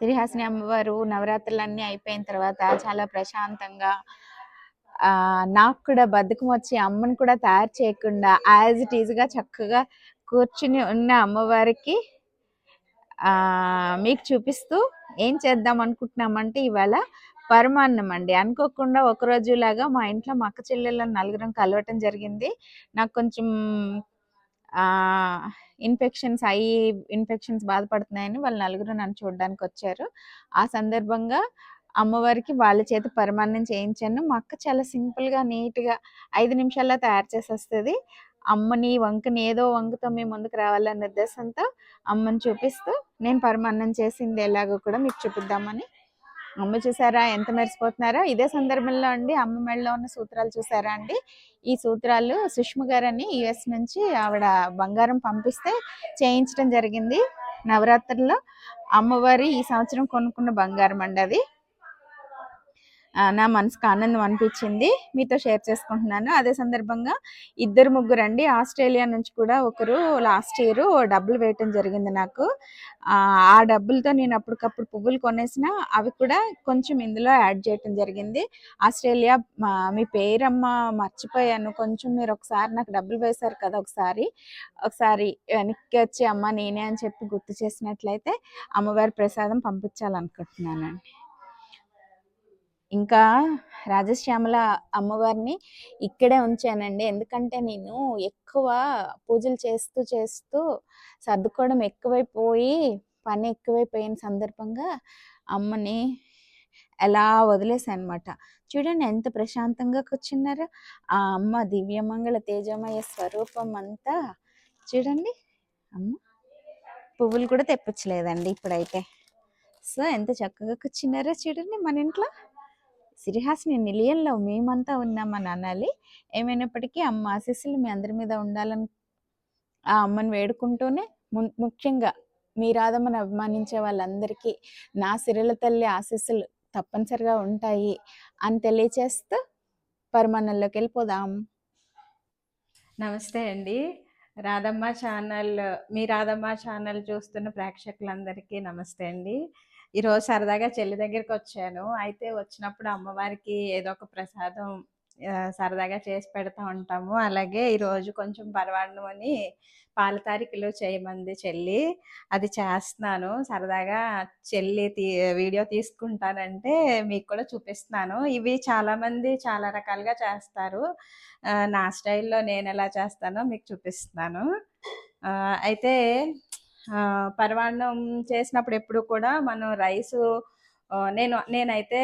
శ్రీహాసిని అమ్మవారు నవరాత్రులన్నీ అయిపోయిన తర్వాత చాలా ప్రశాంతంగా ఆ నాకు కూడా బద్ధకం వచ్చి అమ్మని కూడా తయారు చేయకుండా యాజ్ ఇట్ ఈజ్గా చక్కగా కూర్చుని ఉన్న అమ్మవారికి ఆ మీకు చూపిస్తూ ఏం చేద్దాం అనుకుంటున్నామంటే ఇవాళ పరమాన్నం అండి. అనుకోకుండా ఒక రోజు లాగా మా ఇంట్లో మా అక్క చెల్లెళ్ళని నలుగురం కలవటం జరిగింది. నాకు కొంచెం ఇన్ఫెక్షన్స్ అయ్యి ఇన్ఫెక్షన్స్ బాధపడుతున్నాయని వాళ్ళు నలుగురు నన్ను చూడడానికి వచ్చారు ఆ సందర్భంగా అమ్మవారికి వాళ్ళ చేత పరమాన్నం చేయించాను. మా అక్క చాలా సింపుల్గా నీట్గా ఐదు నిమిషాల్లో తయారు చేసేస్తుంది. అమ్మని వంకని ఏదో వంకతో మేము ముందుకు రావాలనే ఉద్దేశంతో అమ్మని చూపిస్తూ నేను పరమాన్నం చేసింది ఎలాగో కూడా మీకు చూపిద్దామని అమ్మ చూసారా? ఎంత మెరిసిపోతున్నారో? ఇదే సందర్భంలో అండి అమ్మ మెడలో ఉన్న సూత్రాలు చూసారా అండి? ఈ సూత్రాలు సుష్మ గారని యుఎస్ నుంచి ఆవిడ బంగారం పంపిస్తే చేయించడం జరిగింది నవరాత్రుల్లో. అమ్మవారి ఈ సంవత్సరం కొనుక్కున్న బంగారం అండి అది. నా మనసుకు ఆనందం అనిపించింది. మీతో షేర్ చేసుకుంటున్నాను. అదే సందర్భంగా ఇద్దరు ముగ్గురు అండి ఆస్ట్రేలియా నుంచి కూడా ఒకరు లాస్ట్ ఇయర్ డబ్బులు వేయటం జరిగింది నాకు. ఆ డబ్బులతో నేను అప్పటికప్పుడు పువ్వులు కొనేసిన అవి కూడా కొంచెం ఇందులో యాడ్ చేయటం జరిగింది. ఆస్ట్రేలియా మా- మీ పేరమ్మ మర్చిపోయాను. కొంచెం మీరు ఒకసారి నాకు డబ్బులు వేశారు కదా ఒకసారి. ఒకసారి వెనక్కి వచ్చి అమ్మ నేనే అని చెప్పి గుర్తు చేసినట్లయితే అమ్మవారి ప్రసాదం పంపించాలనుకుంటున్నానండి. ఇంకా రాజశ్యామల అమ్మవారిని ఇక్కడే ఉంచానండి. ఎందుకంటే నేను ఎక్కువ పూజలు చేస్తూ చేస్తూ సర్దుకోవడం ఎక్కువైపోయి పని ఎక్కువైపోయిన సందర్భంగా అమ్మని ఎలా వదిలేసాను చూడండి ఎంత ప్రశాంతంగా కూర్చున్నారో. ఆ అమ్మ దివ్యమంగళ తేజమయ స్వరూపం అంతా చూడండి. అమ్మ పువ్వులు కూడా తెప్పించలేదండి ఇప్పుడైతే. సో ఎంత చక్కగా కూర్చున్నారో చూడండి మన ఇంట్లో. సిరిహాసిని నిలయంలో మేమంతా ఉన్నామని అనాలి. ఏమైనప్పటికీ అమ్మ ఆశీస్సులు మీ అందరి మీద ఉండాలని ఆ అమ్మని వేడుకుంటూనే ము- ముఖ్యంగా మీ రాధమ్మని అభిమానించే వాళ్ళందరికీ నా సిరిల తల్లి ఆశీస్సులు తప్పనిసరిగా ఉంటాయి అని తెలియచేస్తూ పరిమాణంలోకి వెళ్ళిపోదాం. నమస్తే అండి. రాధమ్మ ఛానల్ మీ రాధమ్మ ఛానల్ చూస్తున్న ప్రేక్షకులందరికీ నమస్తే అండి. ఈరోజు సరదాగా చెల్లి దగ్గరికి వచ్చాను అయితే వచ్చినప్పుడు అమ్మవారికి ఏదో ఒక ప్రసాదం సరదాగా చేసి పెడతా ఉంటాము. అలాగే ఈరోజు కొంచెం పరవాడను అని పాల తారీఖులు చేయమంది చెల్లి. అది చేస్తున్నాను. సరదాగా చెల్లి తీ వీడియో తీసుకుంటానంటే మీకు కూడా చూపిస్తున్నాను. ఇవి చాలామంది చాలా రకాలుగా చేస్తారు. నా స్టైల్లో నేను ఎలా చేస్తానో మీకు చూపిస్తున్నాను. అయితే పరమాన్నం చేసినప్పుడు ఎప్పుడు కూడా మనం రైసు నేను నేనైతే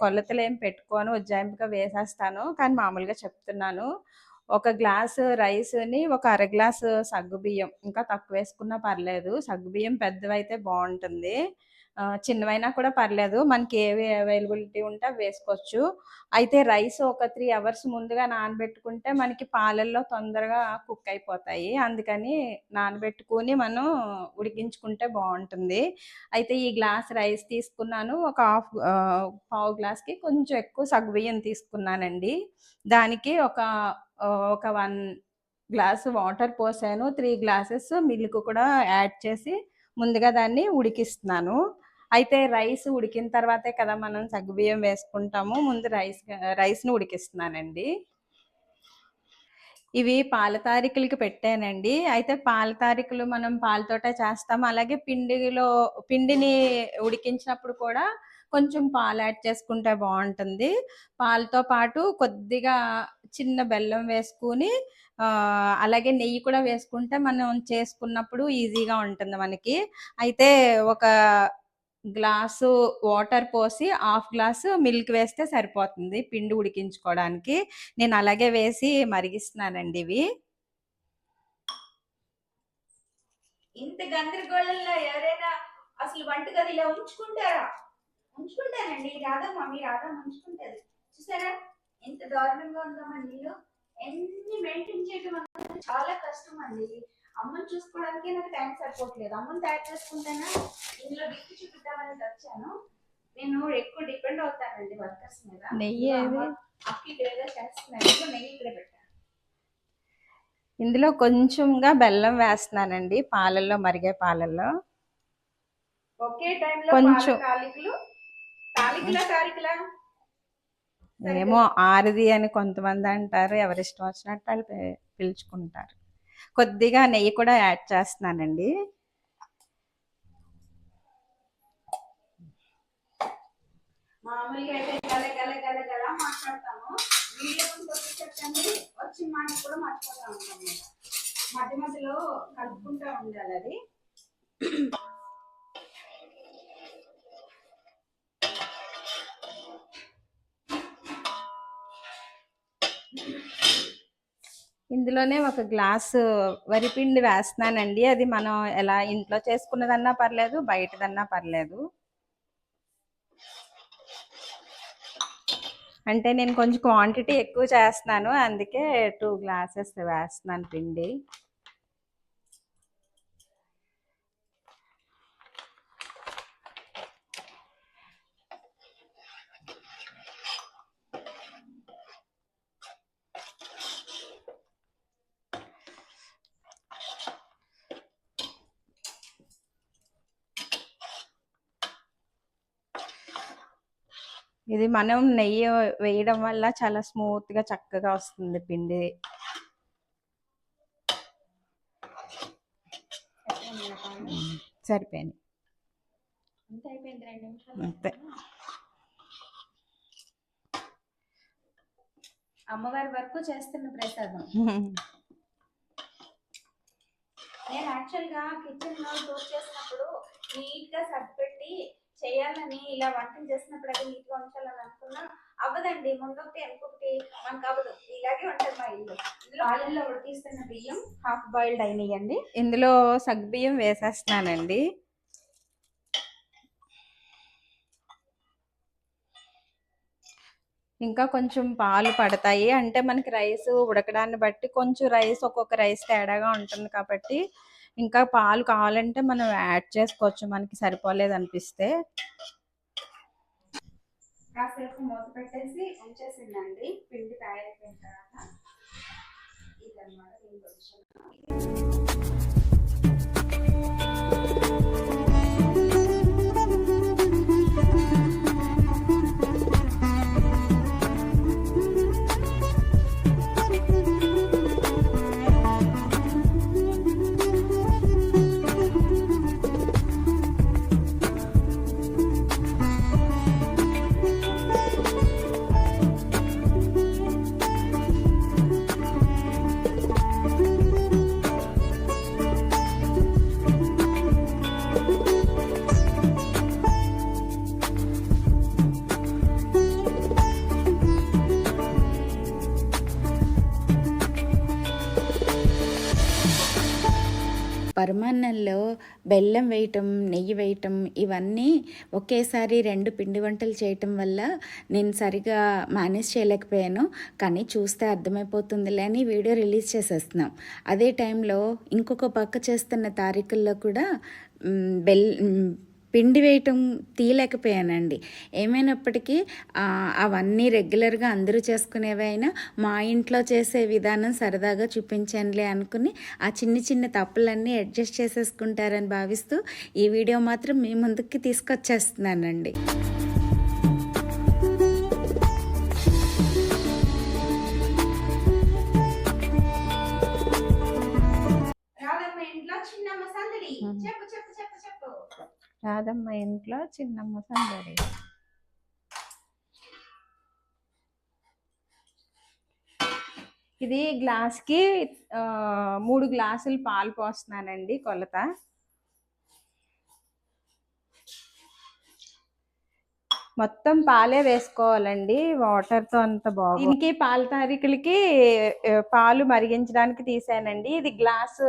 కొలతలు ఏం పెట్టుకోను ఉజ్జాయింపుగా వేసేస్తాను. కానీ మామూలుగా చెప్తున్నాను. ఒక గ్లాసు రైస్ని ఒక అర గ్లాసు సగ్గుబియ్యం. ఇంకా తక్కువ వేసుకున్నా పర్లేదు. సగ్గుబియ్యం పెద్దవైతే బాగుంటుంది. చిన్నవైనా కూడా పర్లేదు. మనకి ఏవి అవైలబిలిటీ ఉంటే అవి వేసుకోవచ్చు. అయితే రైస్ ఒక త్రీ అవర్స్ ముందుగా నానబెట్టుకుంటే మనకి పాలల్లో తొందరగా కుక్ అయిపోతాయి. అందుకని నానబెట్టుకుని మనం ఉడికించుకుంటే బాగుంటుంది. అయితే ఈ గ్లాస్ రైస్ తీసుకున్నాను. ఒక హాఫ్ పావు గ్లాస్కి కొంచెం ఎక్కువ సగ్గుబియ్యం తీసుకున్నానండి. దానికి ఒక ఒక వన్ గ్లాస్ వాటర్ పోసాను. త్రీ గ్లాసెస్ మిల్క్ కూడా యాడ్ చేసి ముందుగా దాన్ని ఉడికిస్తున్నాను. అయితే రైస్ ఉడికిన తర్వాతే కదా మనం సగ్గుబియ్యం వేసుకుంటాము. ముందు రైస్ రైస్ని ఉడికిస్తున్నానండి. ఇవి పాల తారీఖులకి పెట్టానండి. అయితే పాల తారీఖులు మనం పాలతోటే చేస్తాము. అలాగే పిండిలో పిండిని ఉడికించినప్పుడు కూడా కొంచెం పాలు యాడ్ చేసుకుంటే బాగుంటుంది. పాలతో పాటు కొద్దిగా చిన్న బెల్లం వేసుకుని అలాగే నెయ్యి కూడా వేసుకుంటే మనం చేసుకున్నప్పుడు ఈజీగా ఉంటుంది మనకి. అయితే ఒక గ్లాసు వాటర్ పోసి హాఫ్ గ్లాసు మిల్క్ వేస్తే సరిపోతుంది పిండి ఉడికించుకోవడానికి. నేను అలాగే వేసి మరిగిస్తున్నానండి ఇవి. ఇంత గందరగోళంలో ఎవరైనా అసలు వంటగది ఇలా ఉంచుకుంటారా? ఉంచుకుంటారండి. రాధమ్మ మీ రాధమ్మ ఉంచుకుంటారు చూసారా? ఎంత దారుణంగా ఉందో మన ఎన్ని మెయింటైన్ చేయడం చాలా కష్టం అండి అమ్మని చూసుకోవడానికి నాకు టైం సరిపోవట్లేదు. అమ్మని తయారు చేసుకుంటానా ఇందులో దిక్కు చూపిద్దామని వచ్చాను. నేను ఎక్కువ డిపెండ్ అవుతానండి వర్కర్స్ మీద. నెయ్యి? అక్కి గ్రేగా చేస్తున్నాను నెయ్యి ఇక్కడ పెట్టాను. ఇందులో కొంచెంగా బెల్లం వేస్తున్నానండి పాలల్లో మరిగే పాలల్లో. ఒకే టైంలో కొంచెం. తాలికలు. తాలికల తాలికల? ఏమో ఆరిది అని కొంతమంది అంటారు ఎవరి ఇష్టం వచ్చినట్టు వాళ్ళు పిలుచుకుంటారు. కొద్దిగా నెయ్యి కూడా యాడ్ చేస్తున్నానండి. మామూలుగా అయితే గల గల గల గల మాట్లాడతాము. వీడియో ముందుకు వచ్చేసరికి వచ్చిన మాట కూడా మర్చిపోతా ఉంటాం మధ్య మధ్యలో కలుపుకుంటా ఉండాలి అది. ఇందులోనే ఒక గ్లాసు వరిపిండి వేస్తున్నానండి. అది మనం ఎలా ఇంట్లో చేసుకున్నదన్నా పర్లేదు బయటదన్నా పర్లేదు. అంటే నేను కొంచెం క్వాంటిటీ ఎక్కువ చేస్తున్నాను. అందుకే టూ గ్లాసెస్ వేస్తున్నాను పిండి. ఇది మనం నెయ్యి వేయడం వల్ల చాలా స్మూత్గా చక్కగా వస్తుంది పిండి. సరిపోయింది. అంతే. అమ్మవారి వరకు చేస్తున్న ప్రసాదం. నేను యాక్చువల్గా కిచెన్లో డోర్ చేసినప్పుడు నీట్గా సర్దిపెట్టి చేయాలని ఇలా వంటలు చేసినప్పుడు అది నీట్గా ఉంచాలని అనుకున్నా అవ్వదండి. ముందొకటి ఇంకొకటి మనకు అవ్వదు. ఇలాగే ఉంటుంది మా ఇల్లు. ఇందులో ఆయిల్లో ఉడికిస్తున్న బియ్యం హాఫ్ బాయిల్డ్ అయినాయండి. ఇందులో సగ్బియ్యం వేసేస్తున్నానండి. ఇంకా కొంచెం పాలు పడతాయి. అంటే మనకి రైస్ ఉడకడాన్ని బట్టి కొంచెం రైస్ ఒక్కొక్క రైస్ తేడాగా ఉంటుంది కాబట్టి ఇంకా పాలు కావాలంటే మనం యాడ్ చేసుకోవచ్చు. మనకి సరిపోలేదు అనిపిస్తే. కాసేపు మూత పెట్టేసి ఉంచేసిందండి. పిండి తయారైపోయిన తర్వాత ఇదన్నమాట. దీని పరమాన్నంలో బెల్లం వేయటం నెయ్యి వేయటం ఇవన్నీ ఒకేసారి రెండు పిండి వంటలు చేయటం వల్ల నేను సరిగా మేనేజ్ చేయలేకపోయాను. కానీ చూస్తే అర్థమైపోతుందిలే అని వీడియో రిలీజ్ చేసేస్తున్నాం. అదే టైంలో ఇంకొక పక్క చేస్తున్న తారీఖుల్లో కూడా బెల్ పిండి వేయటం తీయలేకపోయానండి. ఏమైనప్పటికీ అవన్నీ రెగ్యులర్గా అందరూ చేసుకునేవి అయినా మా ఇంట్లో చేసే విధానం సరదాగా చూపించండిలే అనుకుని ఆ చిన్న చిన్న తప్పులన్నీ అడ్జస్ట్ చేసేసుకుంటారని భావిస్తూ ఈ వీడియో మాత్రం మీ ముందుకి తీసుకొచ్చేస్తున్నానండి. రాదమ్మ ఇంట్లో చిన్నమ్మ సందడి ఇది గ్లాస్కి మూడు గ్లాసులు పాలు పోస్తున్నానండి కొలత. మొత్తం పాలే వేసుకోవాలండి. వాటర్తో అంత బాగుంది దీనికి పాల తారీఖులకి పాలు మరిగించడానికి తీసానండి. ఇది గ్లాస్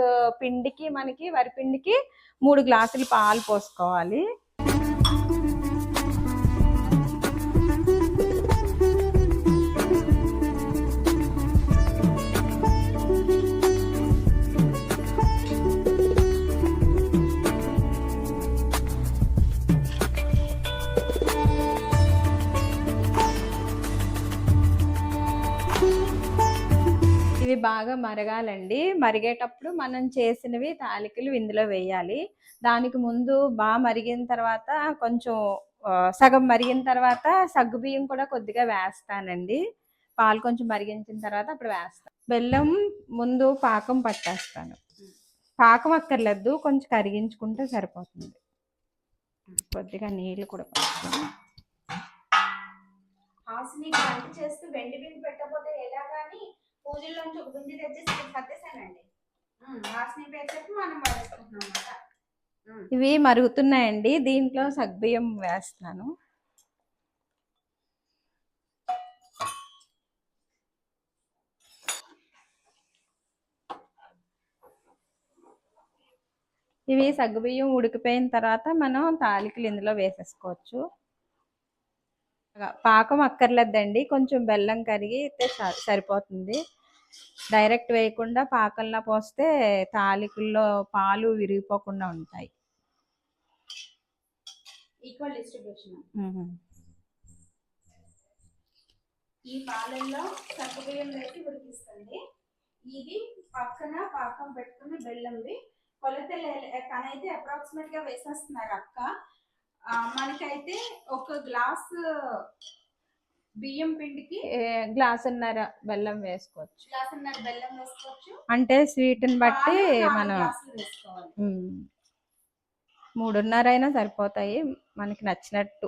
పిండికి మనకి వరిపిండికి మూడు గ్లాసులు పాలు పోసుకోవాలి. బాగా మరగాలండి. మరిగేటప్పుడు మనం చేసినవి తాలికలు ఇందులో వేయాలి. దానికి ముందు బాగా మరిగిన తర్వాత కొంచెం సగం మరిగిన తర్వాత సగ్గుబియ్యం కూడా కొద్దిగా వేస్తానండి. పాలు కొంచెం మరిగించిన తర్వాత అప్పుడు వేస్తాను. బెల్లం ముందు పాకం పట్టేస్తాను. పాకం అక్కర్లేదు కొంచెం కరిగించుకుంటే సరిపోతుంది. కొద్దిగా నీళ్ళు కూడా పోస్తాను. చేస్తూ వెండి బింది పెట్టకపోతే ఎలా కానీ పూజల్లోంచి ఒక బింది తెచ్చేసి ఇక్కడ సర్దేశానండి. ఉమ్, పేర్చేసి మనం వాడేసుకుంటున్నాం అన్నమాట. ఇవి మరుగుతున్నాయండి. దీంట్లో సగ్బియ్యం వేస్తున్నాను ఇవి సగ్గుబియ్యం ఉడికిపోయిన తర్వాత మనం తాలికలు ఇందులో వేసేసుకోవచ్చు. పాకం అక్కర్లేదండి. కొంచెం బెల్లం కరిగితే స- సరిపోతుంది. డైరెక్ట్ వేయకుండా పాకంలో పోస్తే తాలికల్లో పాలు విరిగిపోకుండా ఉంటాయి. ఈక్వల్ డిస్ట్రిబ్యూషన్ ఈ పాలల్లో సగ్గుబియ్యం వేసి ఉడికిస్తుంది. ఇది పక్కన పాకం పెట్టుకుని బెల్లంవి కొలతలు తనైతే అప్రాక్సిమేట్గా వేసేస్తున్నారు అక్క. మనకైతే ఒక గ్లాస్ బియ్యం పిండికి గ్లాసున్నర బెల్లం వేసుకోవచ్చు. గ్లాస్ ఉన్నర బెల్లం వేసుకోవచ్చు. అంటే స్వీట్ని బట్టి మనం మూడున్నర అయినా సరిపోతాయి మనకి నచ్చినట్టు.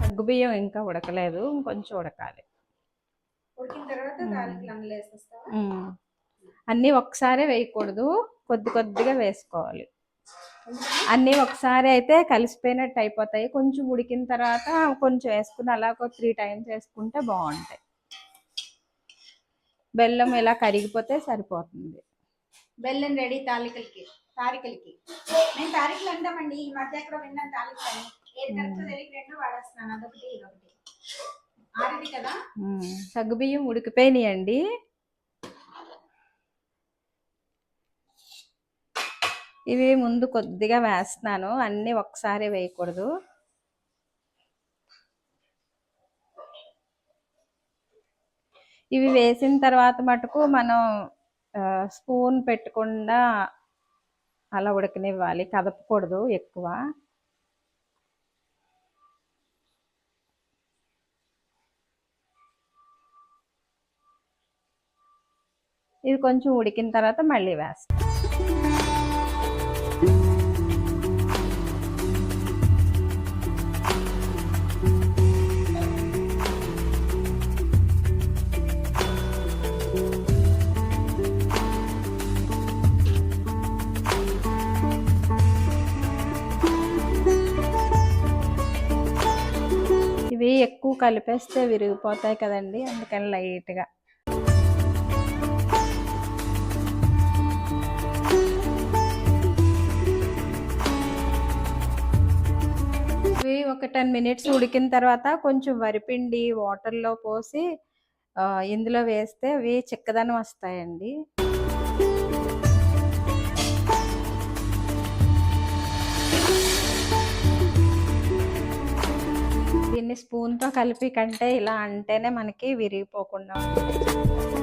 సగ్గుబియ్యం ఇంకా ఉడకలేదు ఇంకొంచెం ఉడకాలి. ఉడికిన తర్వాత వేసేస్తావా. అన్నీ ఒకసారే వేయకూడదు. కొద్ది కొద్దిగా వేసుకోవాలి. అన్నీ ఒకసారి అయితే కలిసిపోయినట్టు అయిపోతాయి. కొంచెం ఉడికిన తర్వాత కొంచెం వేసుకుని అలా ఒక త్రీ టైమ్స్ వేసుకుంటే బాగుంటాయి. బెల్లం ఇలా కరిగిపోతే సరిపోతుంది. బెల్లం రెడీ తాలికలకి తారికలకి నేను తారికలు అంటామండి ఈ మధ్య ఎక్కడ విన్నాను తాలికలు. అని ఏది కరెక్ట్ తెలియక రెండు వాడేస్తున్నాను. అదొకటి ఇదొకటి. సగ్గుబియ్యం ఉడికిపోయినాయండి. ఇవి ముందు కొద్దిగా వేస్తున్నాను. అన్నీ ఒకసారి వేయకూడదు. ఇవి వేసిన తర్వాత మటుకు మనం స్పూన్ పెట్టకుండా అలా ఉడకనివ్వాలి. కదపకూడదు ఎక్కువ. ఇది కొంచెం ఉడికిన తర్వాత మళ్ళీ వేస్తాం. ఇవి ఎక్కువ కలిపేస్తే విరిగిపోతాయి కదండి అందుకని లైట్గా ఒక టెన్ మినిట్స్ ఉడికిన తర్వాత కొంచెం వరిపిండి వాటర్లో పోసి ఇందులో వేస్తే అవి చిక్కదనం వస్తాయండి దీన్ని స్పూన్తో కలిపి కంటే ఇలా అంటేనే మనకి విరిగిపోకుండా ఉంటుంది.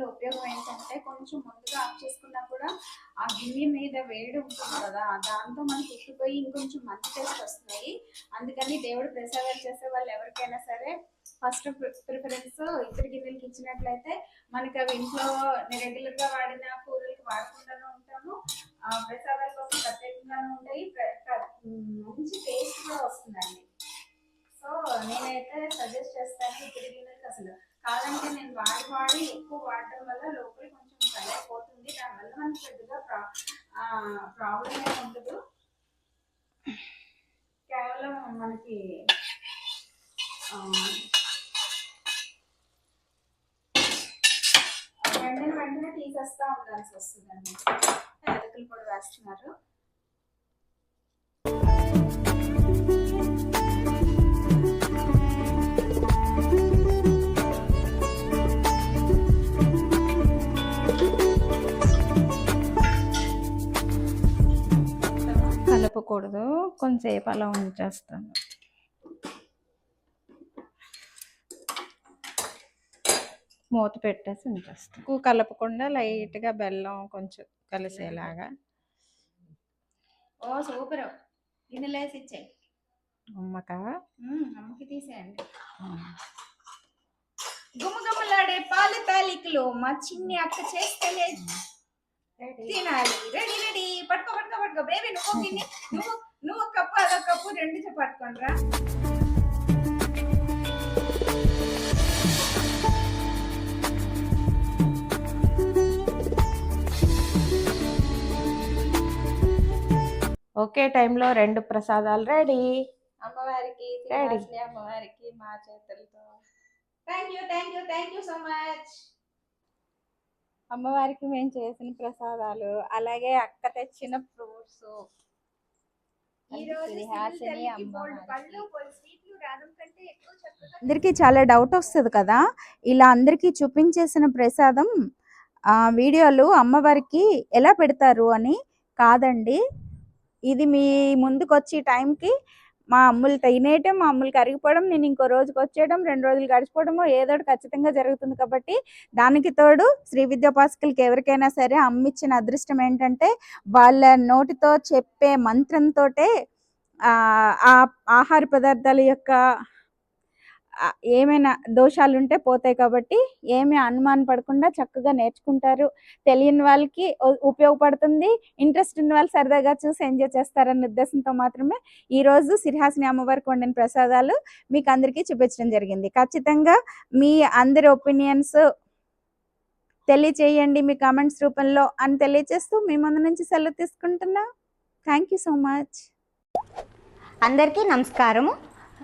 ఇత్తడి ఉపయోగం ఏంటంటే కొంచెం ముందుగా ఆఫ్ చేసుకున్నా కూడా ఆ గిన్నె మీద వేడి ఉంటుంది కదా దాంతో మనకి ఉక్కిపోయి ఇంకొంచెం మంచి టేస్ట్ వస్తున్నాయి. అందుకని దేవుడు ప్రసాదాలు చేసే వాళ్ళు ఎవరికైనా సరే ఫస్ట్ ప్రిఫరెన్స్ ఇతర గిన్నెలకి ఇచ్చినట్లయితే మనకి అవి ఇంట్లో రెగ్యులర్గా వాడిన కూరలకి వాడకుండానే ఉంటాము. ఆ కోసం ప్రత్యేకంగానే ఉంటాయి. మంచి టేస్ట్ కూడా వస్తుందండి. సో నేనైతే సజెస్ట్ చేస్తాను ఇతర గిన్నెలకి అసలు. కాదంటే నేను వాడి వాడి ఎక్కువ వాడటం వల్ల లోపల కొంచెం కలర్ పోతుంది. దానివల్ల మనకి పెద్దగా ప్రా ప్రాబ్లం ఏమి ఉండదు. కేవలం మనకి వెంటనే వెంటనే తీసేస్తా ఉండాల్సి వస్తుందండి. అరకులు కూడా వేస్తున్నారు. కలపకూడదు కొంచెంసేపు అలా ఉంచేస్తాను. మూత పెట్టేసి ఉంచేస్తాను. ఎక్కువ కలపకుండా లైట్గా బెల్లం కొంచెం కలిసేలాగా. ఓ సూపర్. గిన్నెలో వేసి ఇచ్చాయి. అమ్మక. అమ్మకి తీసేయండి. గుమగుమలాడే పాల తాలికలు మా చిన్ని అక్క చేస్తేనే తినాలి. రెడీ రెడీ పట్టుకో పట్టుకో పట్టుకో. బేబీ నువ్వు గిన్నె నువ్వు నువ్వు ఒక కప్పు అదొక కప్పు రెండు పట్టుకోండి రా ఒకే టైంలో రెండు ప్రసాదాలు రెడీ అమ్మవారికి. శ్రీవాసిని అమ్మవారికి మా చేతులతో. Thank you thank you thank you so much అమ్మవారికి మేము చేసిన ప్రసాదాలు అలాగే అక్క తెచ్చిన ఫ్రూట్స్ అందరికీ చాలా డౌట్ వస్తుంది కదా? ఇలా అందరికీ చూపించేసిన ప్రసాదం ఆ వీడియోలు అమ్మవారికి ఎలా పెడతారు అని కాదండి. ఇది మీ ముందుకు వచ్చి టైంకి మా అమ్ములు తినేయటం మా అమ్ములు కరిగిపోవడం నేను ఇంకో రోజుకి వచ్చేయడం రెండు రోజులు గడిచిపోవడము ఏదో ఖచ్చితంగా జరుగుతుంది కాబట్టి దానికి తోడు శ్రీ విద్యోపాసకులకి ఎవరికైనా సరే అమ్మిచ్చిన అదృష్టం ఏంటంటే వాళ్ళ నోటితో చెప్పే మంత్రంతోటే ఆ ఆహార పదార్థాల యొక్క ఏమైనా దోషాలు ఉంటే పోతాయి కాబట్టి ఏమీ అనుమాన పడకుండా చక్కగా నేర్చుకుంటారు. తెలియని వాళ్ళకి ఉపయోగపడుతుంది. ఇంట్రెస్ట్ ఉన్న వాళ్ళు సరదాగా చూసి ఎంజాయ్ చేస్తారన్న ఉద్దేశంతో మాత్రమే ఈరోజు సిరిహాసిని అమ్మవారికి వండిన ప్రసాదాలు మీకు అందరికీ చూపించడం జరిగింది. ఖచ్చితంగా మీ అందరి ఒపీనియన్స్ తెలియచేయండి మీ కామెంట్స్ రూపంలో అని తెలియచేస్తూ మీ ముందు నుంచి సెలవు తీసుకుంటున్నా. Thank you so much. అందరికీ నమస్కారము.